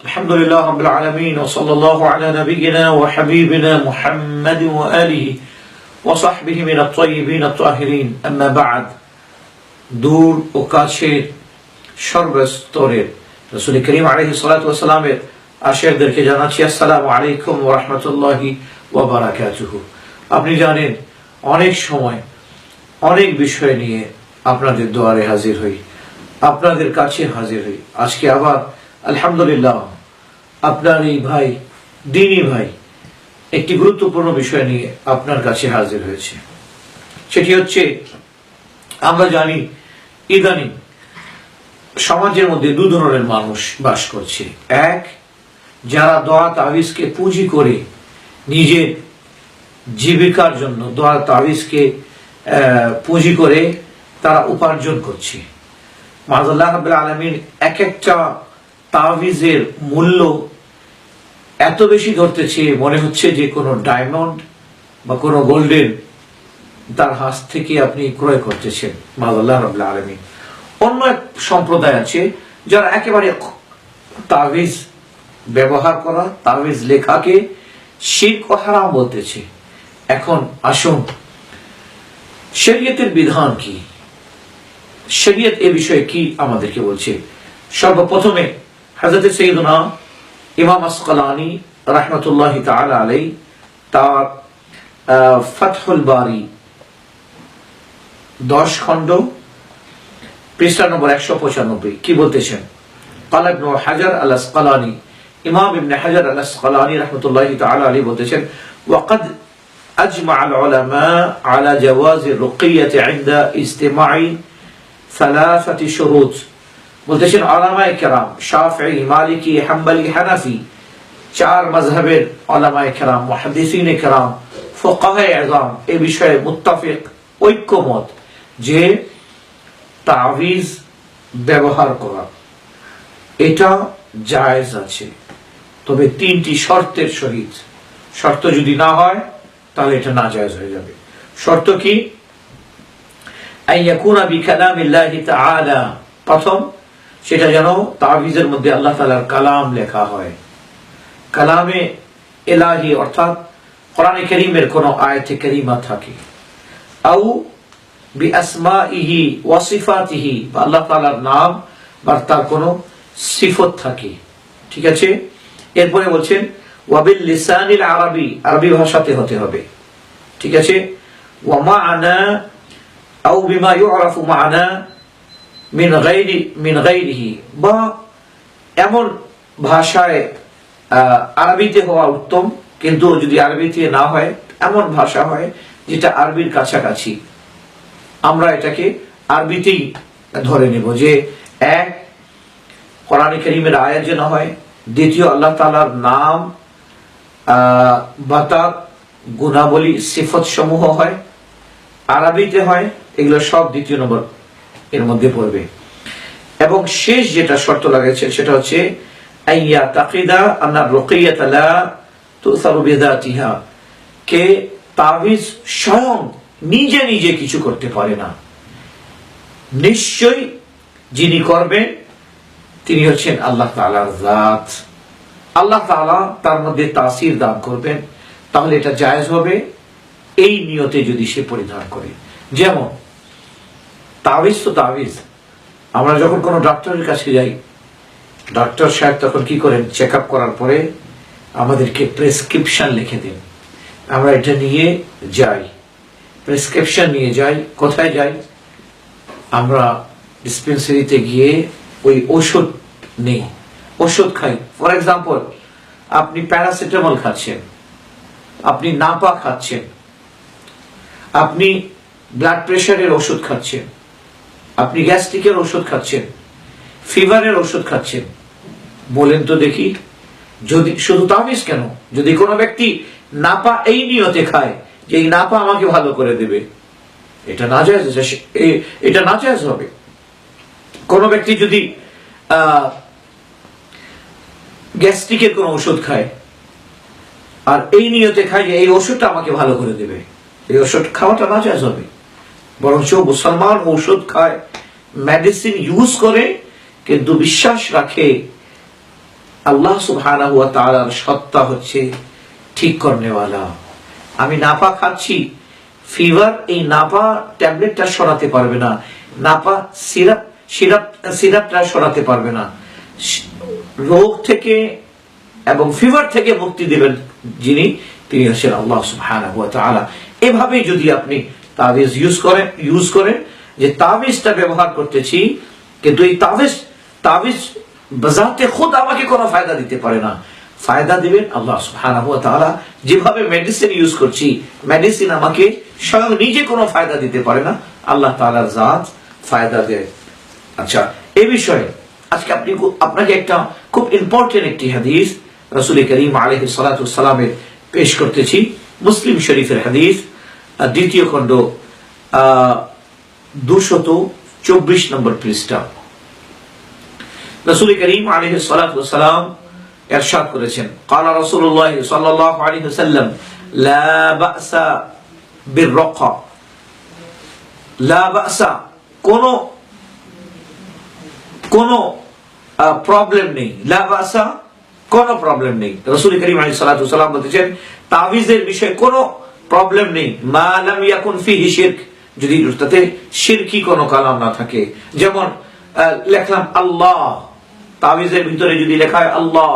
الحمد لله رب العالمين وصلى الله على نبينا وحبيبنا محمد وآله وصحبه من الطيبين الطاهرين أما بعد দূর ও কাছের সর্বস্তরের রসুল করিম আলহি সালাতামের আশেরদেরকে জানাচ্ছি আসসালামু আলাইকুম রহমতুল্লাহি ওবরাকাতুহু আপনি জানেন অনেক সময় অনেক বিষয় নিয়ে আপনাদের দোয়ারে হাজির হই আপনাদের কাছে হাজির হই আজকে আবার আলহামদুলিল্লাহ, আপনার এই ভাই, দিনী ভাই, একটি গুরুত্বপূর্ণ বিষয় নিয়ে আপনার কাছে হাজির হয়েছে। সেটি হচ্ছে, আমরা জানি, ইদানিং সমাজের মধ্যে দু ধরনের মানুষ বাস করছে। এক, যারা দোয়া তাবিজকে পুঁজি করে নিজের জীবিকার জন্য দোয়া তাবিজকে পুঁজি করে তারা উপার্জন করছে। মাজাল্লাহ আলামিন এক একটা তাবিজের মূল্য এত বেশি ধরতেছে মনে হচ্ছে যে কোনো ডায়মন্ড বা কোনো গোল্ডেন তার হাত থেকে আপনি ক্রয় করতেছেন। মাজাল্লাহ রাব্বুল আলামিন। অন্য এক সম্প্রদায় আছে যারা একেবারে তাবিজ ব্যবহার করা তাবিজ লেখাকে শিরক হারাম বলতেছে। এখন আসুন, শরীয়তের বিধান কি? শরীয়ত এ বিষয়ে কি আমাদেরকে বলছে? সর্বপ্রথমে হযরত সৈয়দনা ইমাম আসকালানি রাহমাতুল্লাহ তাআলা আলাই তার আহ, ফাতহুল বারি দশ খণ্ড পৃষ্ঠা নম্বর একশো পঁচানব্বই কি বলতেছেন قال ابن حجر الاسقلاني امام ابن حجر الاسقلاني رحمه الله تعالى عليه বলতেছেন وقد اجمع العلماء على جواز الرقية عند استماع ثلاثة شروط বলতেছেন আলামায়ে কেরাম শাফি মালিকি, হাম্বলি, হানাফি, চার মাযহাবের আলামায়ে কেরাম, মুহাদ্দিসিনে কেরাম ফুকাহায়ে আযম এই বিষয়ে মুত্তাফিক ঐক্যমত যে তাবিজ ব্যবহার করা, এটা জায়েজ আছে। তবে তিনটি শর্তের সহিত। শর্ত যদি না হয়, তাহলে এটা না জায়েজ হয়ে যাবে। শর্ত কি? আন ইয়াকুনা বিকালামিল্লাহি তাআলা। প্রথম সেটা যেন তাবিজের মধ্যে আল্লাহ তালার কালাম লেখা হয়। কালামে এলাহি অর্থাৎ কোরআনে কারীমের কোন আয়াতে কারীমা থাকে। আও বিআসমাইহি ওয়া সিফাতিহি, বা আল্লাহ তাআলার নাম, বা তার কোনো সিফত থাকে। ঠিক আছে? এরপরে বলছেন ওয়াবিল লিসানিল আরবি আরবি ভাষাতে হতে হবে। ঠিক আছে? ওয়া মা'না আও বিমা ইউরাফু মা'না মিন গায়রি মিন গায়রিহি বা এমন ভাষায় আরবিতে হওয়া উত্তম কিন্তু যদি আরবিতে না হয় এমন ভাষা হয় যেটা আরবির কাছাকাছি। আমরা এটাকে আরবিতেই ধরে নেব যে এক কোরআন করিমের আয়াত যেন হয় দ্বিতীয় আল্লাহ তালার নাম আহ, বা তার গুণাবলী সিফত সমূহ হয় আরবিতে হয় এগুলো সব দ্বিতীয় নম্বর। এর মধ্যে পড়বে। এবং শেষ যেটা শর্ত লাগাইছে সেটা হচ্ছে, আইয়া তাকিদা আন্না রুকিয়াত লা তুসারু বিযাতিহা। কে তাবিজ স্বয়ং নিজে নিজে কিছু করতে পারে না। নিশ্চয়ই যিনি করবেন, তিনি হচ্ছেন আল্লাহ তাআলার জাত। আল্লাহ তালা তার মধ্যে তাসির দান করবেন, তাহলে এটা জায়েজ হবে। এই নিয়তে যদি সে পরিধান করে। যেমন তাবিজ তো তাবিজ। আমরা যখন কোনো ডাক্তারের কাছে যাই, ডাক্তার সাহেব তখন কি করেন? চেক আপ করার পরে আমাদেরকে প্রেসক্রিপশন লিখে দেন। আমরা এটা নিয়ে যাই। প্রেসক্রিপশন নিয়ে যাই। কোথায় যাই? আমরা ডিসপেন্সারিতে গিয়ে ওই ওষুধ নেই। ওষুধ খাই। ফর এক্সাম্পল, আপনি প্যারাসিটামল খাচ্ছেন। আপনি নাপা খাচ্ছেন। আপনি ব্লাড প্রেশারের ওষুধ খাচ্ছেন। আপনি গ্যাস্ট্রিকের ওষুধ খাচ্ছেন, ফিভারের ওষুধ খাচ্ছেন। বলেন তো দেখি, যদি শুধু তাবিজ কেন? যদি কোনো ব্যক্তি নাপা এই নিয়তে খায়, যে এই নাপা আমাকে ভালো করে দেবে, এটা না যায় এটা না যায় হবে। কোনো ব্যক্তি যদি গ্যাস্ট্রিকের কোনো ওষুধ খায়, আর এই নিয়তে খায় যে এই ওষুধটা আমাকে ভালো করে দেবে, এই ওষুধ খাওয়াটা না যায় হবে। বরঞ্চ মুসলমান ঔষধ খায় মেডিসিন ইউজ করে, কিন্তু বিশ্বাস রাখে, আল্লাহ সুবহানাহু ওয়া তাআলার সত্তা হচ্ছে ঠিক করনেওয়ালা। আমি নাপা খাচ্ছি ফিভার এই নাপা ট্যাবলেটটা সরাতে পারবে না, নাপা সিরাপ সিরাপ সিরাপটা সরাতে পারবে না। রোগ থেকে এবং ফিভার থেকে মুক্তি দেবেন যিনি, তিনি হচ্ছেন আল্লাহ সুবহানাহু ওয়া তাআলা। এভাবে যদি আপনি তাবিজ ইউজ করেন ইউজ করেন যে তাবিজটা ব্যবহার করতেছি, কিন্তু এই তাবিজ তাবিজ বাজাতে খুদ আমাকে কোনো ফায়দা দিতে পারে না। ফায়দা দিবেন আল্লাহ সুবহানাহু ওয়া তাআলা। যেভাবে মেডিসিন ইউজ করছি মেডিসিন আমাকে স্বয়ং নিজে কোনো ফায়দা দিতে পারে না। আল্লাহ তাআলার জাত ফায়দা দেয়। আচ্ছা এই বিষয়ে আজকে আপনি আপনাকে একটা খুব ইম্পর্টেন্ট একটি হাদিস রাসূল করিম আলাইহি সালাতু সালামের পেশ করতেছি। মুসলিম শরীফের হাদিস। দ্বিতীয় খণ্ড দুশত চব্বিশ নম্বর পৃষ্ঠা। রসুল করিম আলহ সালাম করেছেন কোন কোন প্রবলেম নেই। লাবাসা কোন প্রবলেম নেই। রসুল করিম আলী সাল্লাহ সাল্লাম বলতেছেন, তাবিজের বিষয়ে কোনো প্রবলেম নেই। মা লাম ইয়াকুন ফিহি শিরক। যদি তাতে শিরকি কোনো কালাম না থাকে। যেমন লেখলাম আল্লাহ। তাবিজের ভিতরে যদি লেখা হয় আল্লাহ,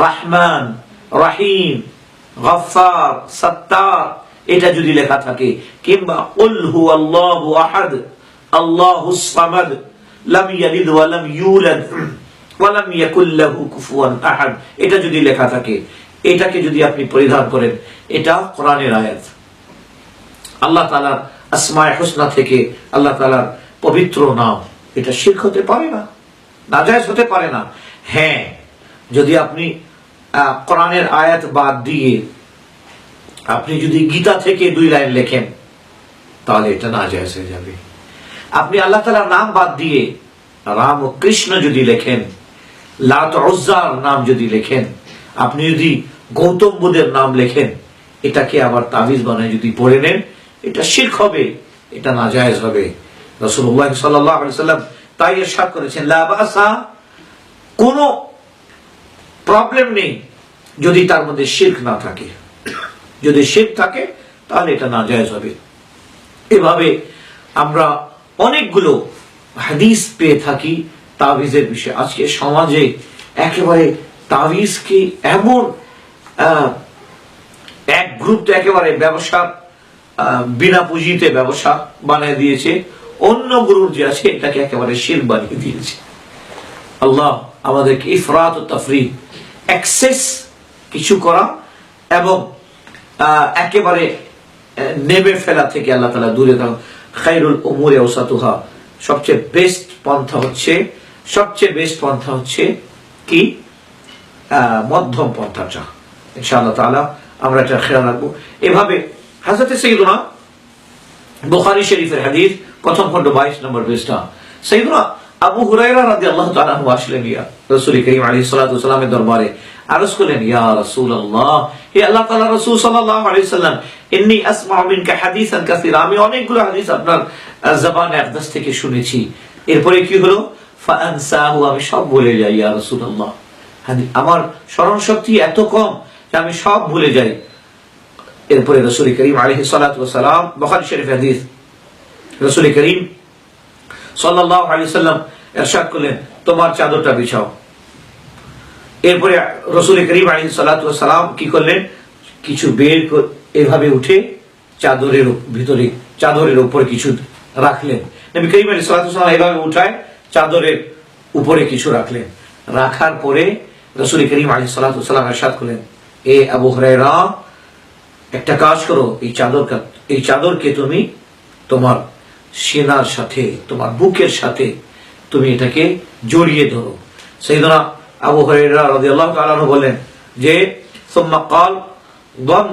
রাহমান, রাহিম, গফফার, সত্তার, এটা যদি লেখা থাকে। কিংবা উল হু আল্লাহু আহাদ আল্লাহুস সামাদ, লাম ইয়ালিদ ওয়া লাম ইউলাদ, ওয়া লাম ইয়াকুল লাহু কুফুয়ান আহাদ। এটা যদি লেখা থাকে। এটাকে যদি আপনি পরিধান করেন, এটা কোরআনের আয়াত। আল্লাহ তাআলার আসমায়ে হুসনা থেকে আল্লাহ তাআলার পবিত্র নাম। এটা শিরক হতে পারে না, নাজায়েজ হতে পারে না। হ্যাঁ যদি আপনি কোরআনের আয়াত বাদ দিয়ে আপনি যদি গীতা থেকে দুই লাইন লেখেন, তাহলে এটা নাজায়েজ হয়ে যাবে। আপনি আল্লাহ তালার নাম বাদ দিয়ে রাম ও কৃষ্ণ যদি লেখেন লাত নাম যদি লেখেন আপনি যদি গৌতম বুদ্ধের নাম লেখেন, এটাকে আবার তাবিজ বানায় যদি পড়ে নেন, এটা শির্ক হবে, এটা নাজায়েজ হবে। রসুল্লাহ সাল্লাহ সাল্লাম তাই এরশাদ করেছেন, লা বাসা, কোনো প্রবলেম নেই যদি তার মধ্যে শির্ক না থাকে। যদি শির্ক থাকে, তাহলে এটা না নাজায়েজ হবে। এভাবে আমরা অনেকগুলো হাদিস পেয়ে থাকি তাবিজের বিষয়ে। আজকে সমাজে একেবারে তাবিজকে এমন এক গ্রুপ তো একেবারে ব্যবসা বিনা পুঁজিতে ব্যবসা বানিয়ে দিয়েছে, অন্য গ্রুপ যে আছে, এটাকে একেবারে শির বানিয়ে দিয়েছে। আল্লাহ আমাদেরকে ইফরাত ও তাফরি এক্সেস কিছু করা এবং একেবারে নেমে ফেলা থেকে আল্লাহ তালা দূরে থাকা খাইরুল উমুরে ওসাতুহা সবচেয়ে বেস্ট পন্থা হচ্ছে, সবচেয়ে বেস্ট পন্থা হচ্ছে কি? মধ্যম পন্থাটা ইনশাআল্লাহ তাআলা আমরা এটা খেয়াল রাখব। এভাবে হাজরতে সৈয়দুনা বুখারী শরীফের হাদিস, প্রথম খণ্ড 22 নম্বর পৃষ্ঠা। সৈয়দুনা আবু হুরায়রা রাদিয়াল্লাহু তাআলা আনহু আসলেন, ইয়া রাসূল করিম আলাইহিস সালাতু ওয়াসালামের দরবারে আরজ করলেন, ইয়া রাসূলুল্লাহ, হে আল্লাহ তাআলা রাসূল সাল্লাল্লাহু আলাইহি সাল্লাম ইন্নী আসমাউ মিনকা হাদিসান কাসীরা, আমি অনেকগুলো হাদিস আপনার জবানে আকদাস থেকে শুনেছি। এরপরে কি হলো? ফাআনসাহু, আমি সব ভুলে যাই, ইয়া রাসূলুল্লাহ। হাদি- আমার স্মরণ শক্তি এত কম যে আমি সব ভুলে যাই। এরপরে রসুল করিম আলহি সালাম বখারি শরীফ হাদিস। রসুল করিম সাল্লাহ আলি সাল্লাম এরশাদ করলেন, তোমার চাদরটা বিছাও। এরপরে রসুল করিম আলী সালাম কি করলেন? কিছু বের এভাবে উঠে চাদরের ভিতরে, চাদরের উপরে কিছু রাখলেন। নবী করিম আলী সালাম এভাবে উঠায়, চাদরের উপরে কিছু রাখলেন। রাখার পরে রসুল করিম আলী সালাম এরশাদ করলেন, এ আবু হরাইরা একটা কাজ করো, এই চাদর এই চাদরকে তুমি তোমার সেনার সাথে, তোমার বুকের সাথে তুমি এটাকে জড়িয়ে ধরো। সেইদনা আবু হরাইরা রাদিয়াল্লাহু তাআলা আনহু বলেন যে, সুম্মা কাল দম,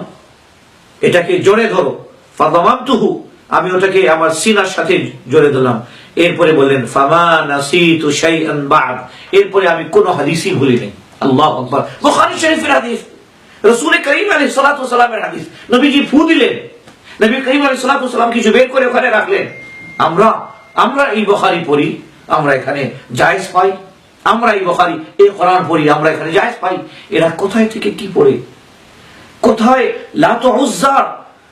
এটাকে জড়ে ধরো। ফাদামামতুহু, আমি ওটাকে আমার সিনার সাথে জড়ে ধরলাম। এরপরে বললেন, ফামা নাসিতু শাইআন বা'দ, এরপরে আমি কোনো হাদিসই ভুলিনি আল্লাহু আকবার। বুখারী শরীফের হাদিস, রাসূল করিম সালাতু ওয়াসালামের হাদিস। নবীজি ফু দিলেন। নবী করিম সালাতু ওয়াসালাম কিছু বের করে ওখানে রাখলেন। আমরা আমরা এই বুখারী পড়ি, আমরা এখানে জায়েজ পাই। আমরা এই বখারি, এই কোরআন পড়ি, আমরা এখানে জায়েজ পাই। এরা কোথায় থেকে কি পড়ে? কোথায়? লাত উজ্জার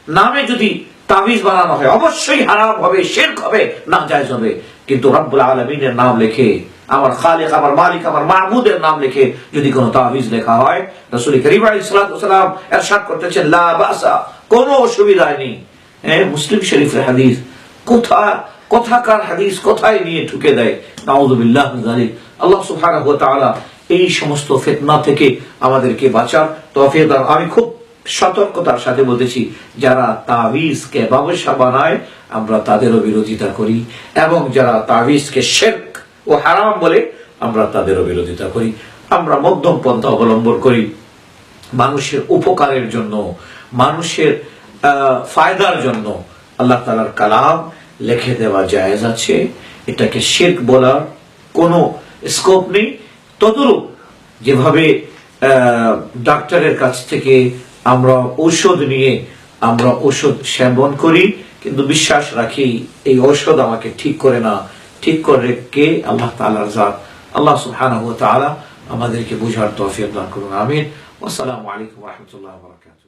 নামে যদি তাবিজ বানানো হয়, অবশ্যই হারাম হবে, শেরক হবে, না জায়েজ হবে। কিন্তু রব্বুল আলমিনের নাম লেখে আমার খালেক, আমার মালিক, আমার মাহমুদের নাম লিখে যদি কোনো তাবিজ লেখা হয়, রসুল করিম আলাইসালাম এরশাদ করতেছেন, লা বাসা, কোনো অসুবিধা নেই হ্যাঁ মুসলিম শরীফের হাদিস, কোথা, কোথাকার হাদিস, কোথায় নিয়ে ঠুকে দেয়? নাউজুবিল্লাহ জালিক আল্লাহ এই সমস্ত ফিতনা থেকে আমাদেরকে বাঁচার তৌফিক আমি খুব সতর্কতার সাথে বলতেছি, যারা তাবিজকে ব্যবসা বানায়, আমরা তাদেরও বিরোধিতা করি এবং যারা তাবিজকে শেরক ও হারাম বলে আমরা তাদেরও বিরোধিতা করি, আমরা মধ্যম পন্থা অবলম্বন করি। মানুষের উপকারের জন্য, মানুষের ফায়দার জন্য আল্লাহ তালার কালাম লিখে দেওয়া জায়েজ আছে। এটাকে শেখ বলার কোনো স্কোপ নেই। তদরূপ যেভাবে ডাক্তারের কাছ থেকে আমরা ঔষধ নিয়ে আমরা ওষুধ সেবন করি, কিন্তু বিশ্বাস রাখি এই ঔষধ আমাকে ঠিক করে না। ঠিক করে কে আল্লাহ তাআলার জাত? আল্লাহ সুবহানাহু ওয়া তাআলা আমাদেরকে বুঝার তৌফিক দান করুন। আমিন। ওয়াসসালামু আলাইকুম ওয়া রাহমাতুল্লাহি ওয়া বারাকাতুহু।